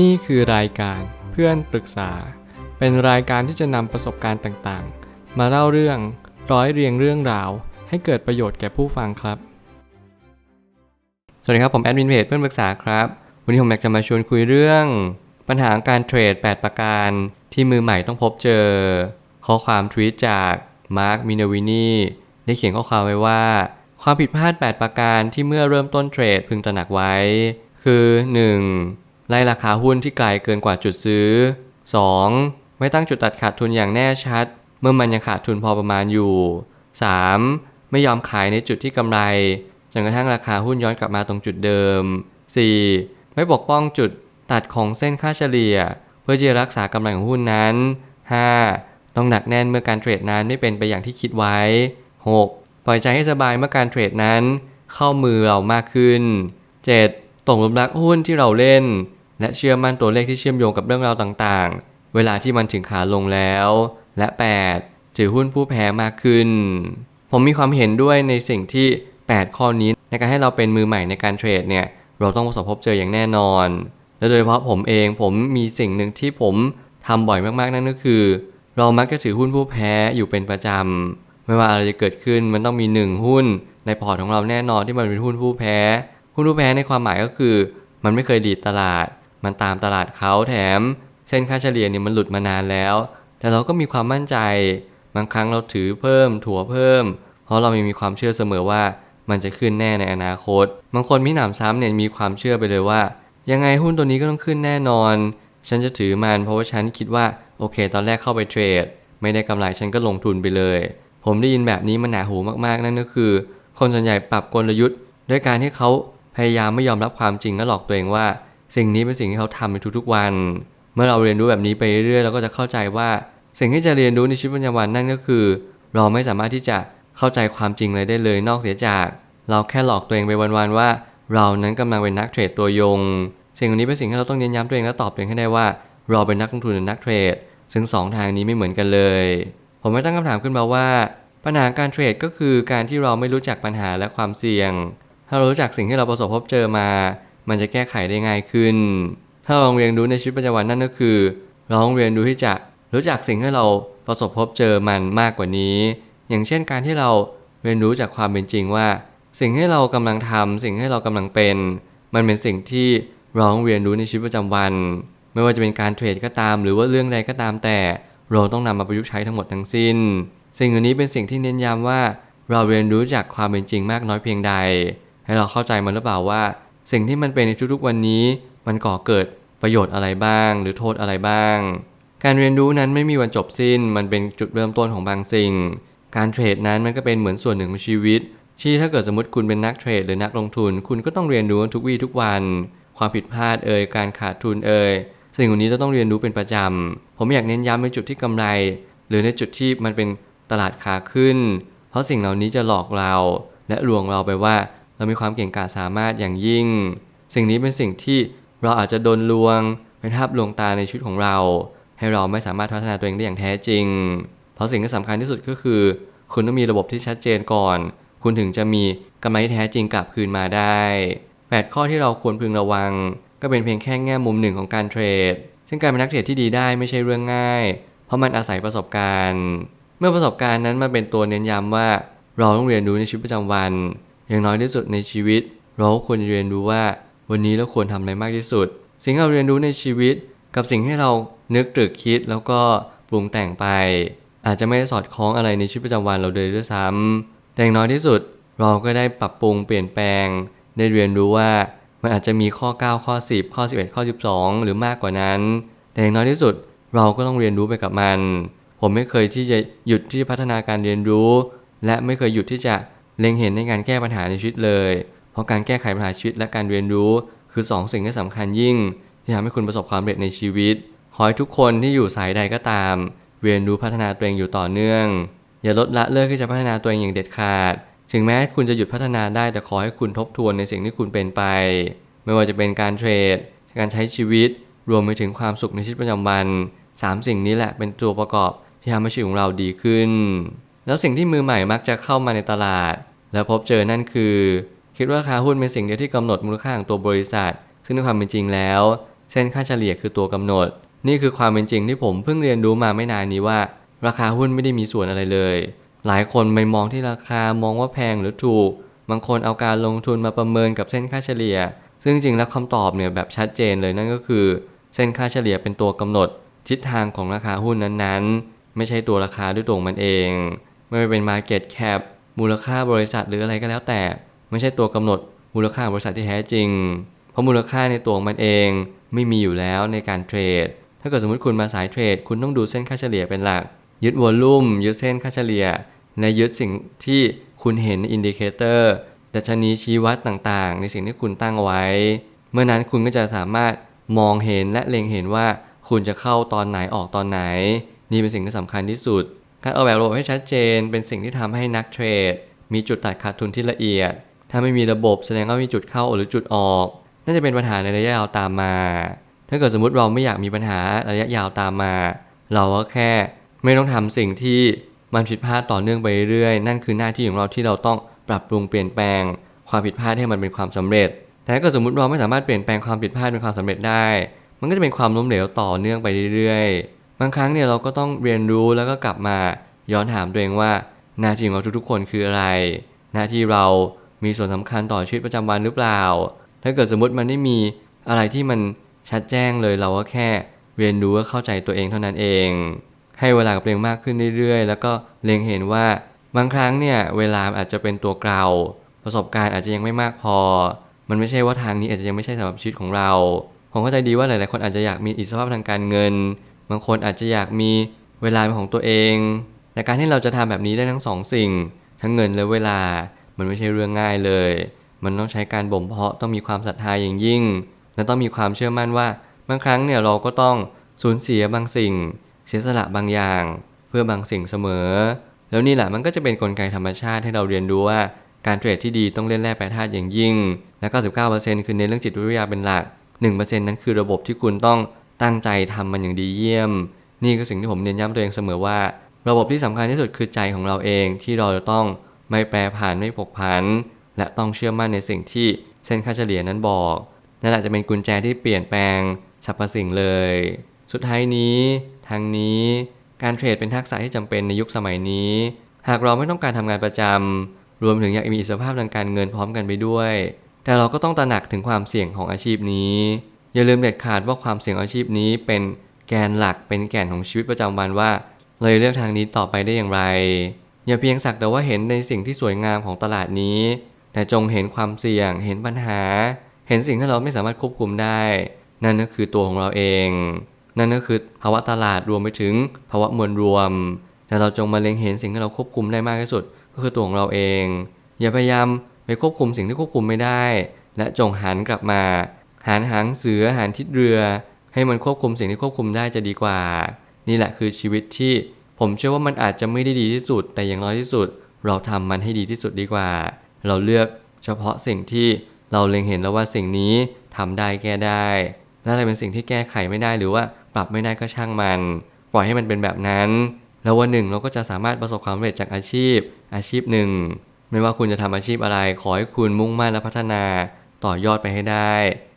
นี่คือรายการเพื่อนปรึกษา เป็นรายการที่จะนำประสบการณ์ต่างๆ มาเล่าเรื่องร้อยเรียงเรื่องราว ให้เกิดประโยชน์แก่ผู้ฟังครับ สวัสดีครับ ผมแอดมินเพจเพื่อนปรึกษาครับ วันนี้ผมอยากจะมาชวนคุยเรื่อง ปัญหาการเทรด 8 ประการที่มือใหม่ต้องพบเจอ ข้อความทวีตจากมาร์คมินาวินีได้เขียนข้อความไว้ว่า ความผิดพลาด 8 ประการที่เมื่อเริ่มต้นเทรดพึงตระหนักไว้ คือ 1. ไล่ราคาหุ้นที่ไกลเกินกว่าจุดซื้อ 2. ไม่ตั้งจุดตัดขาดทุนอย่างแน่ชัด เมื่อมันยังขาดทุนพอประมาณอยู่ 3. ไม่ยอมขายในจุดที่กำไรจนกระทั่งราคาหุ้นย้อนกลับมาตรงจุดเดิม 4. ไม่ปกป้องจุดตัดของเส้นค่าเฉลี่ย เพื่อจะรักษากำไรของหุ้นนั้น 5. ต้องหนักแน่นเมื่อการเทรดนั้นไม่เป็นไปอย่างที่คิดไว้ 6. ปล่อยใจให้สบายเมื่อการเทรดนั้น เข้ามือเรามากขึ้น 7. ตกลุมรักหุ้นที่เราเล่น และเชื่อมั่นตัวเลขที่เชื่อมโยงกับเรื่องราวต่างๆ เวลาที่มันถึงขาลงแล้ว และ 8. ถือหุ้นผู้แพ้มากขึ้น ผมมีความเห็นด้วยในสิ่งที่ 8 ข้อนี้ในการให้เราเป็นมือใหม่ในการเทรดเนี่ยเราต้องประสบพบเจออย่างแน่นอน และโดยเฉพาะผมเองผมมีสิ่งหนึ่งที่ผมทำบ่อยมากๆนั่นก็คือ เรามักจะถือหุ้นผู้แพ้อยู่เป็นประจำไม่ว่าอะไรจะเกิดขึ้นมันต้องมีหนึ่งหุ้น ในพอร์ตของเราแน่นอนที่มันเป็นหุ้นผู้แพ้ หุ้นผู้แพ้ในความหมายก็คือ มันไม่เคยดีดตลาด มันตามตลาดเขาแถม เส้นค่าเฉลี่ยเนี่ยมันหลุดมานานแล้ว แต่เราก็มีความมั่นใจบางครั้งเราถือเพิ่ม ถัวเพิ่ม เพราะเรามีความเชื่อเสมอว่ามันจะขึ้นแน่ในอนาคต บางคนมิหนำซ้ำเนี่ยมีความเชื่อไปเลยว่า ยังไงหุ้นตัวนี้ก็ต้องขึ้นแน่นอน ฉันจะถือมันเพราะว่าฉันคิดว่าโอเค ตอนแรกเข้าไปเทรด ไม่ได้กำไรฉันก็ลงทุนไปเลย ผมได้ยินแบบนี้มันหนาหูมากๆนั่นก็คือ คนส่วนใหญ่ปรับกลยุทธ์ ด้วยการที่เขาพยายามไม่ยอมรับความจริงและหลอกตัวเองว่า สิ่งนี้เป็นสิ่งที่เขาทำในทุกๆวัน เมื่อเราเรียนรู้แบบนี้ไปเรื่อยๆเราก็จะเข้าใจว่า สิ่งที่จะเรียนรู้ในชีวิตประจำวันนั่นก็คือ เราไม่สามารถที่จะเข้าใจความจริงอะไรได้เลยนอกเสียจาก เราแค่หลอกตัวเองไปวันๆว่า เรานั้นกำลังเป็นนักเทรดตัวยง สิ่งนี้เป็นสิ่งที่เราต้องเน้นย้ำตัวเองและตอบตัวเองให้ได้ว่า เราเป็นนักลงทุนหรือนักเทรด ซึ่งสองทางนี้ไม่เหมือนกันเลย ผมไม่ตั้งคำถามขึ้นมาว่า ปัญหาการเทรดก็คือการที่เราไม่รู้จักปัญหาและความเสี่ยง ถ้าเรารู้จักสิ่งที่เราประสบพบเจอมา มันจะแก้ไขได้ง่ายขึ้น ถ้าเราเรียนรู้ในชีวิตประจำวันนั่นก็คือเราต้องเรียนรู้ที่จะรู้จักสิ่งที่เราประสบพบเจอมันมากกว่านี้ อย่างเช่นการที่เราเรียนรู้จากความเป็นจริงว่า สิ่งที่เรากำลังทำสิ่งที่เรากำลังเป็น มันเป็นสิ่งที่เราต้องเรียนรู้ในชีวิตประจำวัน ไม่ว่าจะเป็นการเทรดก็ตาม หรือว่าเรื่องใดก็ตามแต่เราต้องนำมาประยุกต์ใช้ทั้งหมดทั้งสิ้น สิ่งเหล่านี้เป็นสิ่งที่เน้นย้ำว่า เราเรียนรู้จากความเป็นจริงมากน้อยเพียงใด ให้เราเข้าใจมันหรือเปล่าว่า สิ่งที่มันเป็นในทุกๆวันนี้ มันก่อเกิดประโยชน์อะไรบ้าง หรือโทษอะไรบ้าง การเรียนรู้นั้นไม่มีวันจบสิ้น มันเป็นจุดเริ่มต้นของบางสิ่ง การเทรดนั้นมันก็เป็นเหมือนส่วนหนึ่งของชีวิตที่ถ้าเกิดสมมติคุณเป็นนักเทรดหรือนักลงทุน คุณก็ต้องเรียนรู้ทุกวี่ทุกวัน ความผิดพลาดเอ่ยการขาดทุนเอ่ยสิ่งเหล่านี้เราต้องเรียนรู้เป็นประจำ ผมอยากเน้นย้ำในจุดที่กำไร หรือในจุดที่มันเป็นตลาดขาขึ้น เพราะสิ่งเหล่านี้จะหลอกเรา และลวงเราไปว่า เรามีความเก่งกาจสามารถอย่างยิ่ง สิ่งนี้เป็นสิ่งที่เราอาจจะโดนลวงเป็นภาพลวงตาในชีวิตของเรา ให้เราไม่สามารถพัฒนาตัวเองได้อย่างแท้จริง เพราะสิ่งที่สำคัญที่สุดก็คือ คุณต้องมีระบบที่ชัดเจนก่อน คุณถึงจะมีกำไรที่แท้จริงกลับคืนมาได้ 8 ข้อที่เราควรพึงระวัง ก็เป็นเพียงแค่แง่มุมหนึ่งของการเทรด ซึ่งการเป็นนักเทรดที่ดีได้ไม่ใช่เรื่องง่าย เพราะมันอาศัยประสบการณ์ เมื่อประสบการณ์นั้นมาเป็นตัวเน้นย้ำว่า เราต้องเรียนรู้ในชีวิตประจำวัน อย่างน้อยที่สุดในชีวิต เราควรเรียนรู้ว่า วันนี้เราควรทำอะไรมากที่สุด สิ่งที่เราเรียนรู้ในชีวิต กับสิ่งที่เรานึกตรึกคิดแล้วก็ปรุงแต่งไป อาจจะไม่ได้สอดคล้องอะไรในชีวิตประจำวันเราเลยด้วยซ้ำแต่อย่างน้อยที่สุดเราก็ได้ปรับปรุงเปลี่ยนแปลง ได้เรียนรู้ว่ามันอาจจะมีข้อ 9 ข้อ 10 ข้อ 11 ข้อ 12 หรือมากกว่านั้น แต่อย่างน้อยที่สุดเราก็ต้องเรียนรู้ไปกับมัน ผมไม่เคยที่จะหยุดที่จะพัฒนาการเรียนรู้ และไม่เคยหยุดที่จะ เล็งเห็นในการแก้ปัญหาในชีวิตเลย เพราะการแก้ไขปัญหาชีวิตและการเรียนรู้ คือ 2 สิ่งที่สำคัญยิ่ง ที่ทำให้คุณประสบความสำเร็จในชีวิต ขอให้ทุกคนที่อยู่สายใดก็ตาม เรียนรู้พัฒนาตัวเองอยู่ต่อเนื่อง อย่าลดละเลิกที่จะพัฒนาตัวเองอย่างเด็ดขาด ถึงแม้คุณจะหยุดพัฒนาได้แต่ขอให้คุณทบทวนในสิ่งที่คุณเป็นไป ไม่ว่าจะเป็นการเทรด การใช้ชีวิต รวมไปถึงความสุขในชีวิตประจำวัน 3 สิ่งนี้แหละเป็นตัวประกอบที่ทำให้ชีวิตของเราดีขึ้น แล้วสิ่งที่มือใหม่มักจะเข้ามาในตลาด แล้วพบเจอนั่นคือ คิดว่าราคาหุ้นเป็นสิ่งเดียวที่กำหนดมูลค่าของตัวบริษัท ซึ่งในความเป็นจริงแล้ว เส้นค่าเฉลี่ยคือตัวกำหนด นี่คือความเป็นจริงที่ผมเพิ่งเรียนรู้มาไม่นานนี้ว่า ราคาหุ้นไม่ได้มีส่วนอะไรเลย หลายคนไม่มองที่ราคามองว่าแพงหรือถูก บางคนเอาการลงทุนมาประเมินกับเส้นค่าเฉลี่ย ซึ่งจริงแล้วคำตอบเนี่ยแบบชัดเจนเลยนั่นก็คือ เส้นค่าเฉลี่ยเป็นตัวกำหนดทิศทางของราคาหุ้นนั้นๆ ไม่ใช่ตัวราคาด้วยตัวของมันเอง ไม่ว่าเป็น Market Cap มูลค่าบริษัทหรืออะไรก็แล้วแต่ ไม่ใช่ตัวกำหนดมูลค่าบริษัทที่แท้จริง เพราะมูลค่าในตัวงมันเองไม่มีอยู่แล้วในการเทรด ถ้าเกิดสมมติคุณมาสายเทรด คุณต้องดูเส้นค่าเฉลี่ยเป็นหลัก ยึดวอลลุ่มยึดเส้นค่าเฉลี่ย และยึดสิ่งที่คุณเห็นในอินดิเคเตอร์ดัชนีชี้วัดต่างๆ ในสิ่งที่คุณตั้งไว้ เมื่อนั้นคุณก็จะสามารถมองเห็นและเล็งเห็นว่าคุณจะเข้าตอนไหนออกตอนไหน นี่เป็นสิ่งที่สำคัญที่สุด การออกแบบระบบให้ชัดเจน เป็นสิ่งที่ทำให้นักเทรด มีจุดตัดขาดทุนที่ละเอียด ถ้าไม่มีระบบแสดงว่ามีจุดเข้าหรือจุดออก น่าจะเป็นปัญหาในระยะยาวตามมา ถ้าเกิดสมมติเราไม่อยากมีปัญหาระยะยาวตามมา เราก็แค่ไม่ต้องทำสิ่งที่มันผิดพลาดต่อเนื่องไปเรื่อยนั่นคือหน้าที่ของเราที่เราต้องปรับปรุงเปลี่ยนแปลง ความผิดพลาดให้มันเป็นความสำเร็จ แต่ถ้าเกิดสมมติเราไม่สามารถเปลี่ยนแปลงความผิดพลาดเป็นความสำเร็จได้ มันก็จะเป็นความล้มเหลวต่อเนื่องไปเรื่อยๆ บางครั้งเนี่ยเราก็ต้องเรียนรู้แล้วก็กลับมาย้อนถามตัวเองว่า หน้าที่ของเราทุกๆคนคืออะไร หน้าที่เรามีส่วนสำคัญต่อชีวิตประจำวันหรือเปล่า ถ้าเกิดสมมติมันไม่มีอะไรที่มันชัดแจ้งเลยเราก็แค่เรียนรู้ว่าเข้าใจตัวเองเท่านั้นเอง ให้เวลากับตัวเองมากขึ้นเรื่อยๆ แล้วก็เล็งเห็นว่าบางครั้งเนี่ยเวลาอาจจะเป็นตัวเกลาประสบการณ์อาจจะยังไม่มากพอ มันไม่ใช่ว่าทางนี้อาจจะยังไม่ใช่สำหรับชีวิตของเรา ผมเข้าใจดีว่าหลายๆคนอาจจะอยากมีอิสรภาพทางการเงิน บางคนอาจจะอยากมีเวลาเป็นของตัวเอง แต่การที่เราจะทำแบบนี้ได้ทั้งสองสิ่ง ทั้งเงินและเวลา มันไม่ใช่เรื่องง่ายเลย มันต้องใช้การบ่มเพาะต้องมีความศรัทธาอย่างยิ่ง และต้องมีความเชื่อมั่นว่า บางครั้งเนี่ยเราก็ต้องสูญเสียบางสิ่ง เสียสละบางอย่าง เพื่อบางสิ่งเสมอ แล้วนี่แหละมันก็จะเป็นนกลไกธรรมชาติให้เราเรียนรู้ว่าการเทรดที่ดีต้องเล่นแร่แปรธาตุอย่างยิ่ง และ 99%คือในเรื่องจิตวิทยาเป็นหลัก 1%นั้นคือระบบที่คุณต้อง ตั้งใจทำมันอย่างดีเยี่ยม นี่คือสิ่งที่ผมเน้นย้ำตัวเองเสมอว่า ระบบที่สำคัญที่สุดคือใจของเราเองที่เราจะต้องไม่แปรผันไม่ผกผัน และต้องเชื่อมั่นในสิ่งที่เส้นค่าเฉลี่ยนั้นบอกนั่นแหละจะเป็นกุญแจที่เปลี่ยนแปลงสรรพสิ่งเลย สุดท้ายนี้ทางนี้การเทรดเป็นทักษะที่จำเป็นในยุคสมัยนี้ หากเราไม่ต้องการทำงานประจำรวมถึงอยากมีอิสรภาพทางการเงินพร้อมกันไปด้วย แต่เราก็ต้องตระหนักถึงความเสี่ยงของอาชีพนี้ อย่าลืมเด็ดขาดว่าความเสี่ยงอาชีพนี้เป็นแกนหลักเป็นแก่นของชีวิตประจำวันว่าเราจะเลือกทางนี้ต่อไปได้อย่างไร อย่าเพียงสักแต่ว่าเห็นในสิ่งที่สวยงามของตลาดนี้ แต่จงเห็นความเสี่ยง เห็นปัญหา เห็นสิ่งที่เราไม่สามารถควบคุมได้ นั่นก็คือตัวของเราเอง นั่นก็คือภาวะตลาดรวมไปถึงภาวะมวลรวม แต่เราจงมาเล็งเห็นสิ่งที่เราควบคุมได้มากที่สุด ก็คือตัวของเราเอง อย่าพยายามไปควบคุมสิ่งที่ควบคุมไม่ได้ และจงหันกลับมา หันหางเสือหันทิศเรือ ให้มันควบคุมสิ่งที่ควบคุมได้จะดีกว่า นี่แหละคือชีวิตที่ผมเชื่อว่ามันอาจจะไม่ได้ดีที่สุด แต่อย่างน้อยที่สุด เราทำมันให้ดีที่สุดดีกว่า เราเลือกเฉพาะสิ่งที่เราเล็งเห็นแล้วว่าสิ่งนี้ทำได้แก้ได้และอะไรเป็นสิ่งที่แก้ไขไม่ได้หรือว่าปรับไม่ได้ก็ช่างมัน ปล่อยให้มันเป็นแบบนั้น แล้ววันหนึ่งเราก็จะสามารถประสบความสำเร็จจากอาชีพ อาชีพหนึ่ง ไม่ว่าคุณจะทำอาชีพอะไร ขอให้คุณมุ่งมั่นและพัฒนาต่อยอดไปให้ได้